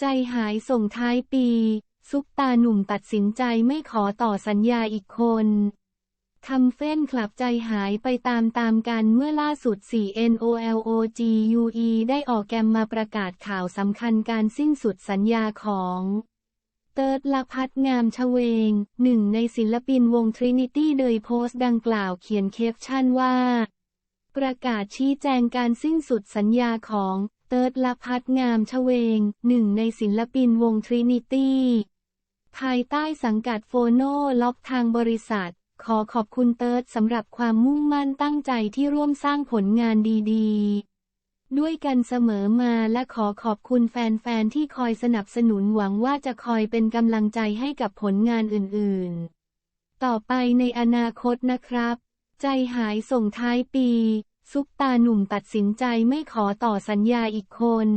ใจหายส่งท้ายปี ซุปตาหนุ่มตัดสินใจไม่ขอต่อสัญญาอีกคนทำเฟ้นคลับใจหายไปตามตามกันเมื่อล่าสุด 4NOLOGUE ได้ออกแกมมาประกาศข่าวสำคัญการสิ้นสุดสัญญาของเติร์ดละพัฒงามชเวง หนึ่งในศิลปินวง Trinity โดยโพสต์ดังกล่าวเขียนแคปชั่นว่า ประกาศชี้แจงการสิ้นสุดสัญญาของ เติร์ดละพัฒงามชเวง หนึ่งในศิลปินวง Trinity ภายใต้สังกัดโฟโนล็อกทางบริษัท ขอขอบคุณเติร์ดสำหรับความมุ่งมั่นตั้งใจที่ร่วมสร้างผลงานดีๆ ด้วยกันเสมอมาและขอขอบคุณแฟน ๆ ที่คอยสนับสนุนหวังว่าจะคอยเป็นกำลังใจให้กับผลงานอื่น ๆ ต่อไปในอนาคตนะครับ ใจหายส่งท้ายปี ซุปตาหนุ่มตัดสินใจไม่ขอต่อสัญญาอีกคน